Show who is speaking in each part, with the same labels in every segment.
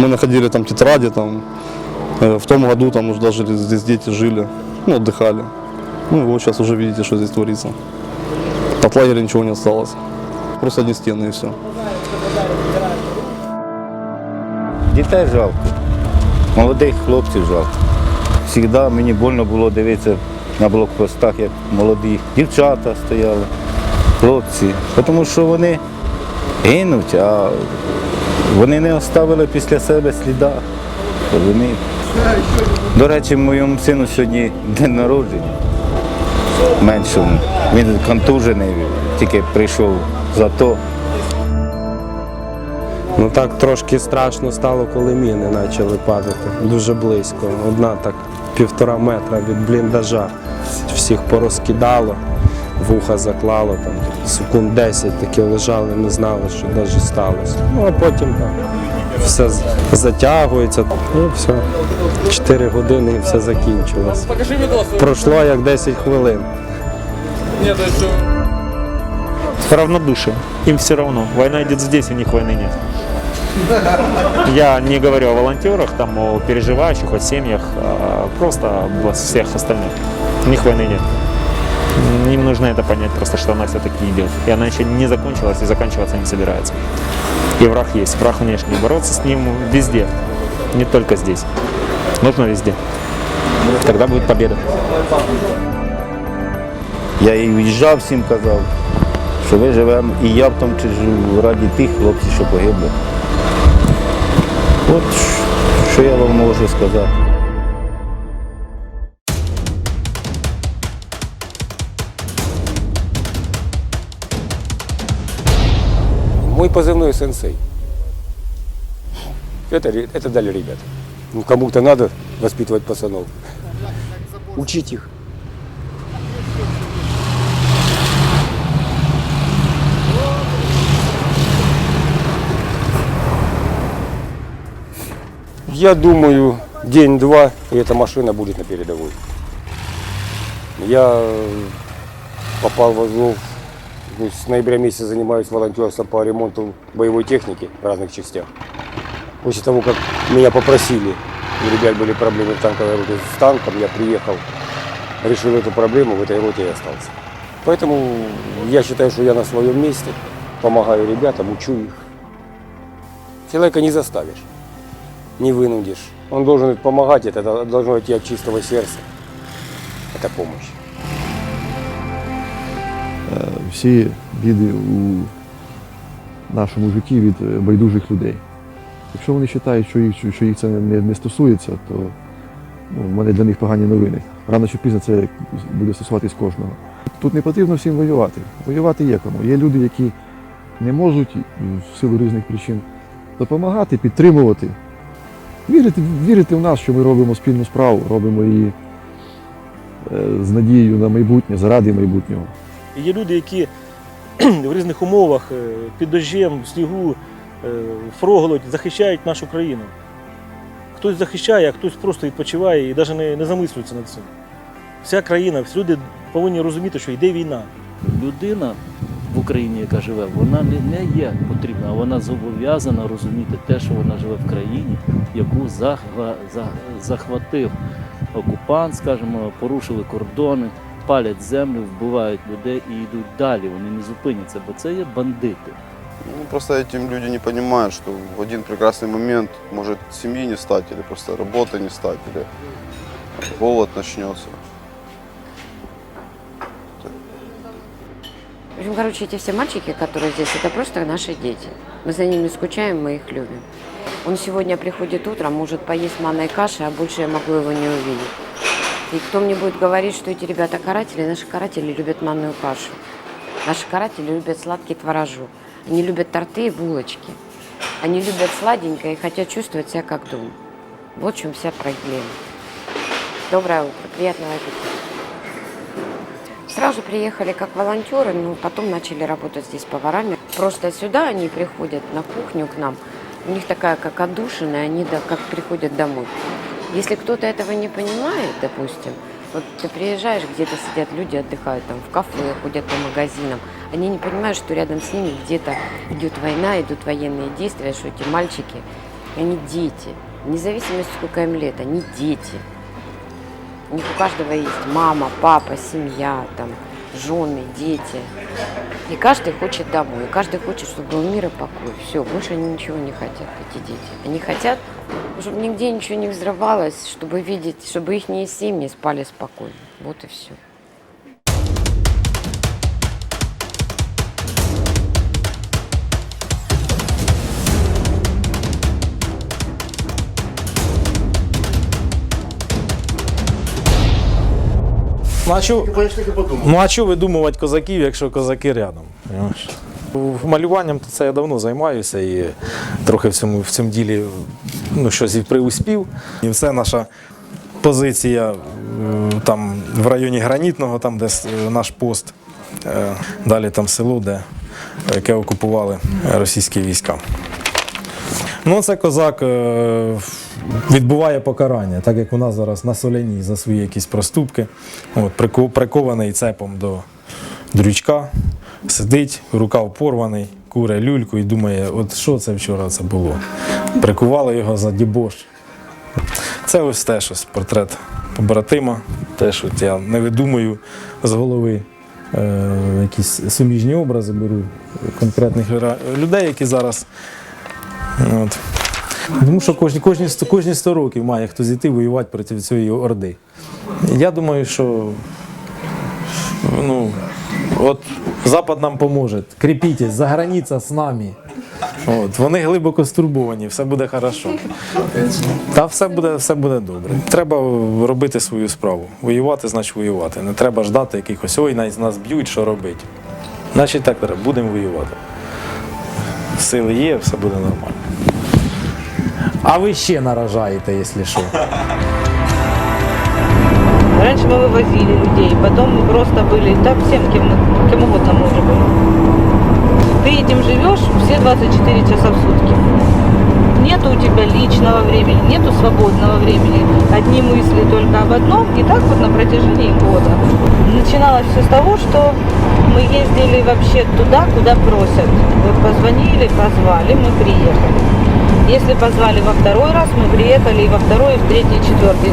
Speaker 1: Мы находили там тетради, там, э, в том году там уже даже здесь дети жили, ну, отдыхали. Ну, и вот сейчас уже видите, что здесь творится. От лагеря ничего не осталось. Просто одни стены и все.
Speaker 2: Дітей жалко, молодих хлопців жалко. Завжди мені больно було дивитися на блокпостах, як молоді дівчата стояли, хлопці. Тому що вони гинуть, а вони не оставили після себе сліда. Розумієте? До речі, моєму сину сьогодні день народження. Меншому. Він контужений, тільки прийшов за то.
Speaker 3: Ну так трошки страшно стало, коли міни почали падати. Дуже близько. Одна так півтора метра від бліндажа. Всіх порозкидало, вуха заклало, там секунд 10 такі лежали, не знали, що навіть сталося. Ну а потім так, все з- затягується. І все. 4 години і все закінчилось. Пройшло як 10 хвилин.
Speaker 4: равнодушие. Им все равно. Война идет здесь, у них войны нет. Я не говорю о волонтерах, там, о переживающих, о семьях, а просто обо всех остальных. У них войны нет. Им нужно это понять просто, что она все-таки идет. И она еще не закончилась и заканчиваться не собирается. И враг есть, враг внешний. Бороться с ним везде, не только здесь. Нужно везде. Тогда будет победа.
Speaker 2: Я і в'їжджав всім казав, що ви живемо, і я в тому числі живу раді тих хлопців, що погибли. От що я вам можу сказати.
Speaker 5: Мой позывной сенсей. Это, это дали ребята. Ну, кому-то надо воспитывать пацанов. Учить их. Я думаю, день-два, и эта машина будет на передовой. Я попал в Азов с ноября месяца занимаюсь волонтерством по ремонту боевой техники в разных частях. После того, как меня попросили, у ребят были проблемы в танковой роте с танком, я приехал, решил эту проблему, в этой роте и остался. Поэтому я считаю, что я на своем месте, помогаю ребятам, учу их. Человека не заставишь, не вынудишь. Он должен помогать, это должно идти от чистого сердца. Это помощь.
Speaker 6: Всі біди у нашому житті від байдужих людей. Якщо вони вважають, що їх, що їх це не, не стосується, то ну, в мене для них погані новини. Рано чи пізно це буде стосуватись кожного. Тут не потрібно всім воювати. Воювати є кому. Є люди, які не можуть в силу різних причин допомагати, підтримувати, вірити, вірити в нас, що ми робимо спільну справу, робимо її е, з надією на майбутнє, заради майбутнього.
Speaker 7: Є люди, які в різних умовах, е, під дощем, в снігу, е, в проголодь захищають нашу країну. Хтось захищає, а хтось просто відпочиває і навіть не, не замислюється над цим. Вся країна, всі люди повинні розуміти, що йде війна.
Speaker 8: людина в Україні, яка живе, вона не, не є потрібна, а вона зобов'язана розуміти те, що вона живе в країні, яку захва- за- захватив окупант, скажімо, порушили кордони, палять землю, вбивають людей і йдуть далі. Вони не зупиняться, бо це є бандити.
Speaker 9: Ну, просто этим люди не понимают, что в один прекрасный момент может семьи не стать, или просто работы не стать, или голод начнется.
Speaker 10: В общем, короче, эти все мальчики, которые здесь, это просто наши дети. Мы за ними скучаем, мы их любим. Он сегодня приходит утром, может поесть манной каши, а больше я могу его не увидеть. И кто мне будет говорить, что эти ребята каратели, наши каратели любят манную кашу. Наши каратели любят сладкий творожок. Они любят торты и булочки. Они любят сладенькое и хотят чувствовать себя как дома. Вот в чем вся проблема. Доброе утро, приятного аппетита. Сразу приехали как волонтеры, но потом начали работать здесь поварами. Просто сюда они приходят на кухню к нам. У них такая как отдушина, и они да, как приходят домой. Если кто-то этого не понимает, допустим, вот ты приезжаешь, где-то сидят люди, отдыхают там в кафе, ходят по магазинам. Они не понимают, что рядом с ними где-то идет война, идут военные действия, что эти мальчики Они дети. Вне зависимости, сколько им лет, они дети. У них у каждого есть мама, папа, семья, там, жены, дети. И каждый хочет домой. И каждый хочет, чтобы был мир и покой. Все, больше они ничего не хотят, эти дети. Они хотят, чтобы нигде ничего не взрывалось, чтобы видеть, чтобы их семьи спали спокойно. Вот и все.
Speaker 11: Ну а чого, ну, а чого видумувати козаків, якщо козаки рядом? Понимаєш? Малюванням то це я давно займаюся і трохи в цьому, в цьому ділі ну, щось і приуспів. І все наша позиція е, там в районі Гранітного, там де е, наш пост, е, далі там село, де, яке окупували російські війська. Ну, це козак відбуває покарання, так як у нас зараз на соляній за свої якісь проступки. От, прикований цепом до дрючка, сидить, рукав порваний, куре люльку і думає, от що це вчора це було. Прикували його за дібош. Це ось теж ось портрет побратима. Теж от я не видумую з голови. Е, якісь суміжні образи беру конкретних людей, які зараз От. Тому що кожні, кожні, кожні 100 років має хтось іти воювати проти цієї орди. Я думаю, що ну, от Запад нам поможе. Кріпітесь, за границя з нами. От, вони глибоко стурбовані, все буде хорошо. Та все буде, все буде добре. Треба робити свою справу. Воювати, значить воювати. Не треба ждати якихось, ой, нас, нас б'ють, що робити. Значить так будемо воювати. Сили є, все буде нормально. А ви ще наражаєте, якщо що.
Speaker 12: Раньше мы вывозили людей, потом мы просто были, да, всем, кем, кем угодно мы уже были. Ты этим живешь все 24 часа в сутки. Нету у тебя личного времени, нету свободного времени. Одни мысли только об одном, и так вот на протяжении года. Начиналось все с того, что мы ездили вообще туда, куда просят. Вот позвонили, позвали, мы приехали. Если позвали во второй раз, мы приехали и во второй, и в третий, и четвертый.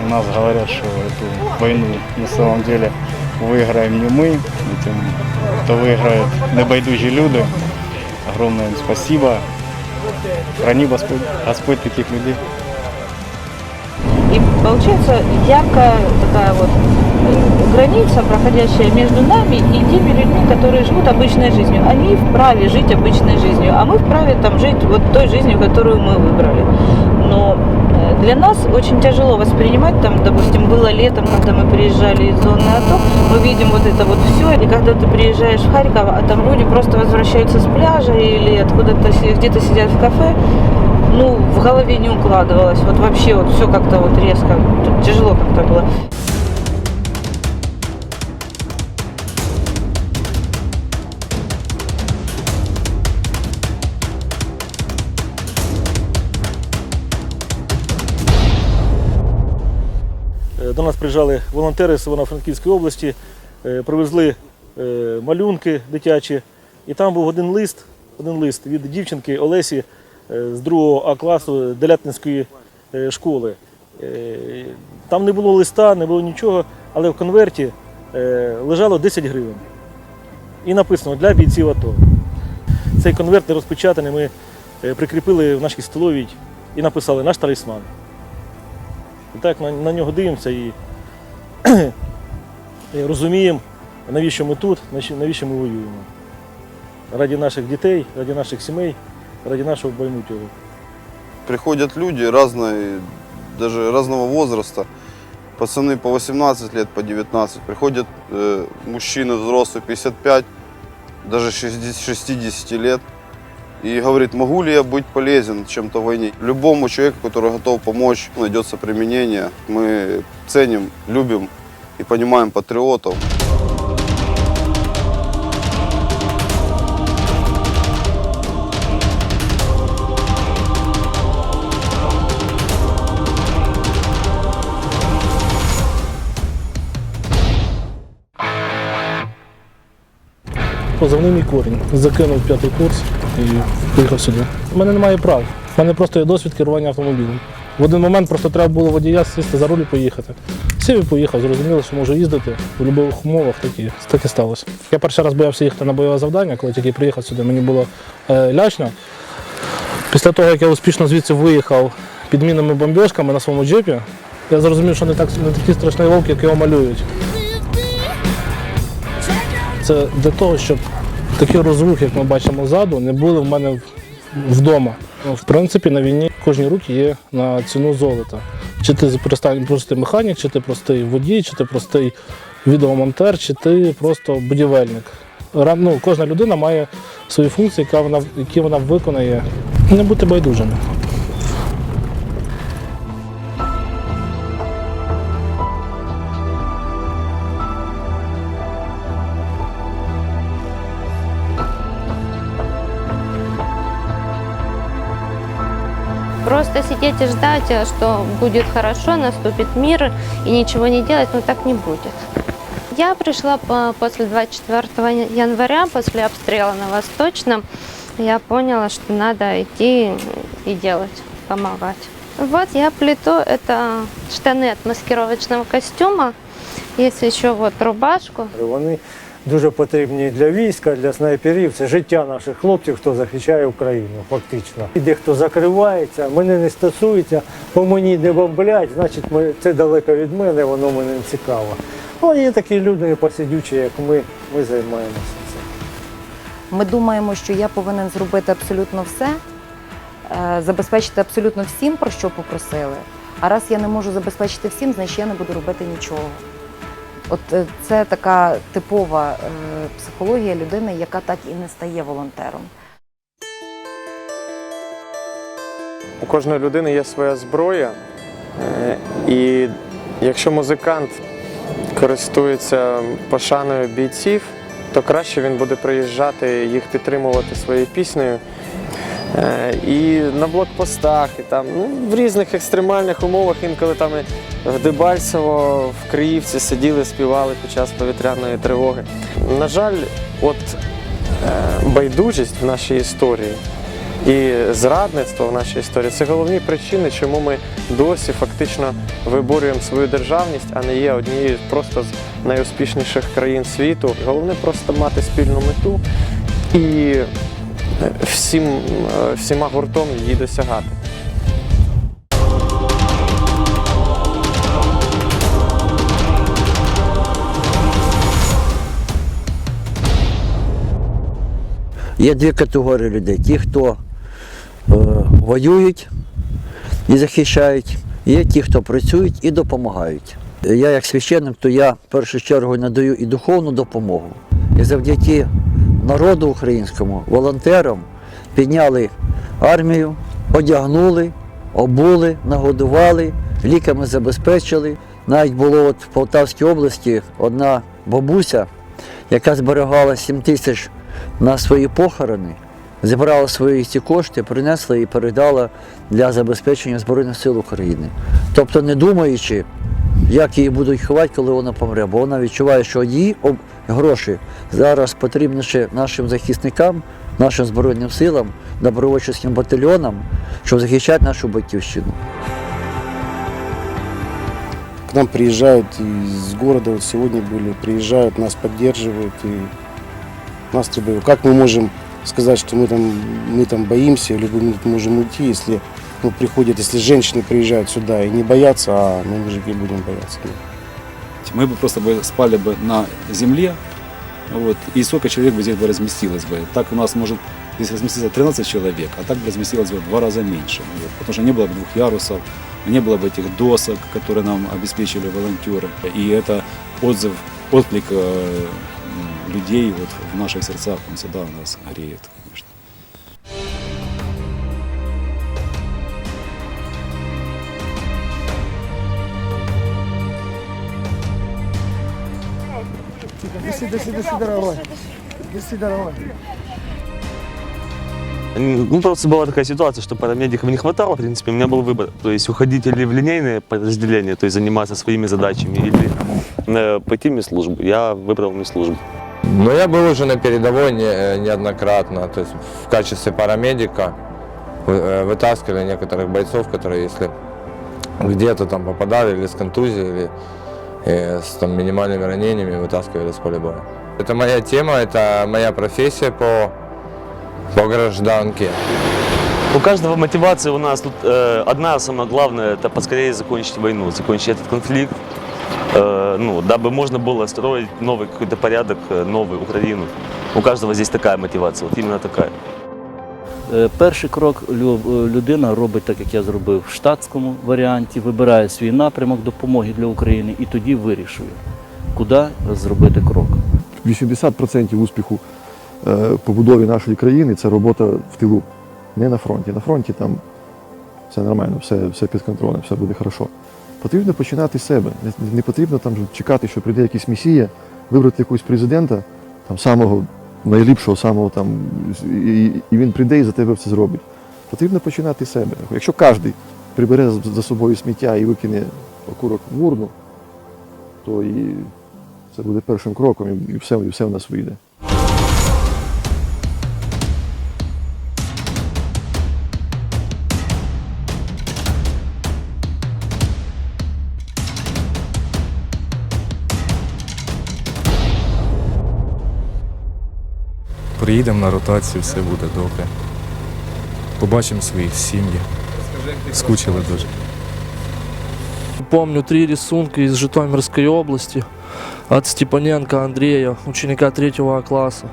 Speaker 13: У нас говорят, что эту войну на самом деле выиграем не мы, этим, то выиграют небайдужі люди. Огромное им спасибо. Храни Господь, Господь таких людей.
Speaker 12: Получается яркая такая вот э, граница, проходящая между нами и теми людьми, которые живут обычной жизнью. Они вправе жить обычной жизнью, а мы вправе там жить вот той жизнью, которую мы выбрали. Но э, для нас очень тяжело воспринимать, там, допустим, было летом, когда мы приезжали из зоны АТО, мы видим вот это вот все, и когда ты приезжаешь в Харьков, а там люди просто возвращаются с пляжа или откуда-то где-то сидят в кафе, ну, в голове не укладывалось. Вот вообще вот все как-то вот резко, тяжело как-то было.
Speaker 11: Е, До нас приїжджали волонтери з Івано-Франківської області, е, привезли е, малюнки дитячі. І там був один лист, один лист від дівчинки Олесі з 2 А класу Делятинської е, школи. Е, Там не було листа, не було нічого, але в конверті е, лежало 10 гривень. І написано для бійців АТО. Цей конверт не розпечатаний, ми е, прикріпили в нашій столовій і написали наш талісман. І так на, на нього дивимося і, і розуміємо, навіщо ми тут, навіщо ми воюємо. Раді наших дітей, раді наших сімей, раді нашого майбутнього.
Speaker 9: Приходят люди разной, даже разного возраста. Пацаны по 18 лет, по 19. Приходят э, мужчины взрослые, 55, даже 60, 60 лет. И говорит, могу ли я быть полезен чем-то в войне. Любому человеку, который готов помочь, найдется применение. Мы ценим, любим и понимаем патриотов.
Speaker 14: Позивний мій корінь. Закинув п'ятий курс і поїхав сюди. У мене немає прав. У мене просто є досвід керування автомобілем. В один момент просто треба було водія сісти за руль і поїхати. Сів і поїхав, зрозуміло, що можу їздити в будь-яких умовах, так і, так і сталося. Я перший раз боявся їхати на бойове завдання, коли тільки приїхав сюди, мені було е, лячно. Після того, як я успішно звідси виїхав під мінними бомбіжками на своєму джипі, я зрозумів, що не, так, не такий страшний вовк, як його малюють. Це для того, щоб такі розрухи, як ми бачимо ззаду, не були в мене вдома. Ну, В принципі, на війні кожні руки є на ціну золота. Чи ти простий, механік, чи ти простий водій, чи ти простий відеомонтер, чи ти просто будівельник. Ну, кожна людина має свої функції, яка вона, які вона виконує. Не бути байдужими.
Speaker 15: Сидеть и ждать, э, что будет хорошо, наступит мир и ничего не делать, ну так не будет. Я пришла по- после 24 января, после обстрела на Восточном. Я поняла, что надо идти и делать, помогать. Вот я плету, это штаны от маскировочного костюма. Есть еще вот рубашку.
Speaker 16: Вони дуже потрібні для війська, для снайперів. Це життя наших хлопців, хто захищає Україну, фактично. І дехто закривається, мене не стосується, по мені не бомблять, значить це далеко від мене, воно мені не цікаво. Ну, є такі люди посидючі, як ми, ми займаємося цим.
Speaker 17: Ми думаємо, що я повинен зробити абсолютно все, е, забезпечити абсолютно всім, про що попросили. А раз я не можу забезпечити всім, значить я не буду робити нічого. От е, це така типова е, психологія людини, яка так і не стає волонтером.
Speaker 18: У кожної людини є своя зброя, е, і якщо музикант користується пошаною бійців, то краще він буде приїжджати їх підтримувати своєю піснею. Е, І на блокпостах, і там ну, в різних екстремальних умовах, інколи там і в Дебальцево, в Криївці сиділи, співали під час повітряної тривоги. На жаль, от е, байдужість в нашій історії і зрадництво в нашій історії це головні причини, чому ми досі фактично виборюємо свою державність, а не є однією просто з найуспішніших країн світу. Головне просто мати спільну мету і всім, е, всіма гуртом її досягати.
Speaker 19: Є дві категорії людей: ті, хто е, воюють і захищають, є ті, хто працюють і допомагають. Я як священник, то я в першу чергу надаю і духовну допомогу. І завдяки народу українському, волонтерам підняли армію, одягнули, обули, нагодували, ліками забезпечили. Навіть було от в Полтавській області одна бабуся, яка зберігала 7 тисяч на свої похорони, зібрала свої ці кошти, принесла і передала для забезпечення Збройних сил України. Тобто, не думаючи, як її будуть ховати, коли вона помре, бо вона відчуває, що її об- гроші зараз потрібніше нашим захисникам, нашим Збройним силам, добровольчим батальйонам, щоб захищати нашу батьківщину.
Speaker 5: К нам приезжают из города, вот сегодня были, приезжают, нас поддерживают и нас требуют. Как мы можем сказать, что мы там, мы там боимся, либо мы тут можем уйти, если ну, приходят, если женщины приезжают сюда и не боятся, а мы мужики будем бояться.
Speaker 20: Мы бы просто бы спали бы на земле, вот, и сколько человек бы здесь бы разместилось бы. Так у нас может здесь разместиться 13 человек, а так бы разместилось бы в два раза меньше. Вот, потому что не было бы двух ярусов, не было бы этих досок, которые нам обеспечили волонтеры. И это отзыв, отклик э, людей вот, в наших сердцах, он всегда у нас греет, конечно.
Speaker 16: Свидания, до свидания, дорогой. До свидания, дорогой.
Speaker 21: Ну, просто была такая ситуация, что парамедиков не хватало, в принципе, у меня был выбор. То есть уходить или в линейное подразделение, то есть заниматься своими задачами, или э, пойти в медслужбу. Я выбрал медслужбу.
Speaker 22: Ну, я был уже на передовой не- э, неоднократно, то есть в качестве парамедика э, вытаскивали некоторых бойцов, которые если где-то там попадали или с контузией, или э, с там, минимальными ранениями, вытаскивали с поля боя. Это моя тема, это моя профессия по, по гражданке.
Speaker 21: У каждого мотивация у нас тут э, одна самая главная, это поскорее закончить войну, закончить этот конфликт, э, ну, дабы можно было строить новый какой-то порядок, э, новую Украину. У каждого здесь такая мотивация, вот именно такая.
Speaker 23: Е, Перший крок е, людина робить так, як я зробив в штатському варіанті, вибирає свій напрямок допомоги для України і тоді вирішує, куди зробити крок.
Speaker 6: 80% успіху е, побудові нашої країни це робота в тилу, не на фронті. На фронті там все нормально, все, все під контролем, все буде хорошо. Потрібно починати з себе. Не, потрібно там чекати, що прийде якийсь месія, вибрати якогось президента, там самого найліпшого, самого там, і, і він прийде і за тебе все зробить. Потрібно починати з себе. Якщо кожен прибере за- собою сміття і викине окурок в урну, то і це буде першим кроком, і все, і все в нас вийде.
Speaker 24: Приїдемо на ротацію, все буде добре. Побачимо своїх сім'ї. Скучили дуже.
Speaker 8: Помню три рисунка из Житомирской области от Степаненко Андрея, ученика третьего класса.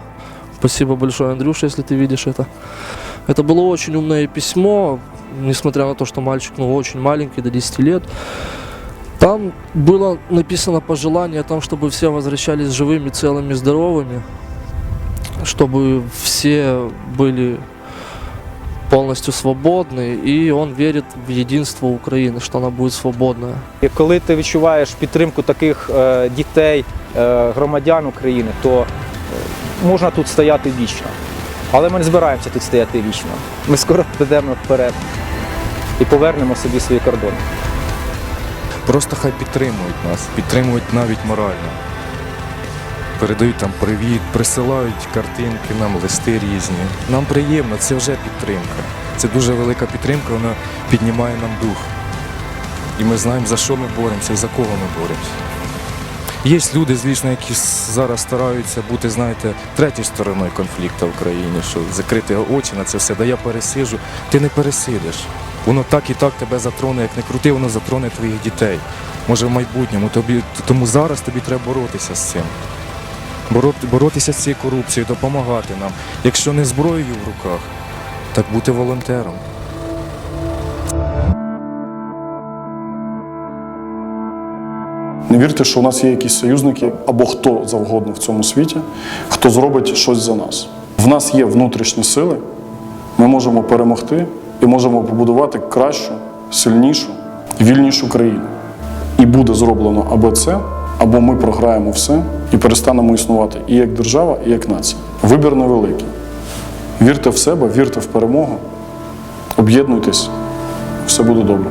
Speaker 8: Спасибо большое, Андрюша, если ты видишь это. Это было очень умное письмо, несмотря на то, что мальчик ну, очень маленький, до 10 лет. Там было написано пожелание о том, чтобы все возвращались живыми, целыми, здоровыми, чтобы все были полностью свободны, и он верит в единство Украины, что она будет свободная.
Speaker 25: І коли ти відчуваєш підтримку таких е, дітей, е, громадян України, то е, можна тут стояти вічно. Але ми не збираємося тут стояти вічно. Ми скоро підемо вперед і повернемо собі свої кордони.
Speaker 24: Просто хай підтримують нас, підтримують навіть морально. Передають там привіт, присилають картинки, нам листи різні. Нам приємно, це вже підтримка. Це дуже велика підтримка, вона піднімає нам дух. І ми знаємо, за що ми боремося і за кого ми боремося. Є люди, звісно, які зараз стараються бути, знаєте, третьою стороною конфлікту в країні, що закрити очі на це все, да я пересиджу. Ти не пересидиш. Воно так і так тебе затроне, як не крути, воно затроне твоїх дітей. Може в майбутньому. Тобі, тому зараз тобі треба боротися з цим. Бороти- Боротися з цією корупцією, допомагати нам. Якщо не зброєю в руках, так бути волонтером.
Speaker 7: Не вірте, що у нас є якісь союзники або хто завгодно в цьому світі, хто зробить щось за нас. В нас є внутрішні сили, ми можемо перемогти і можемо побудувати кращу, сильнішу, вільнішу країну. І буде зроблено або це, або ми програємо все і перестанемо існувати і як держава, і як нація. Вибір невеликий. Вірте в себе, вірте в перемогу, об'єднуйтесь, все буде добре.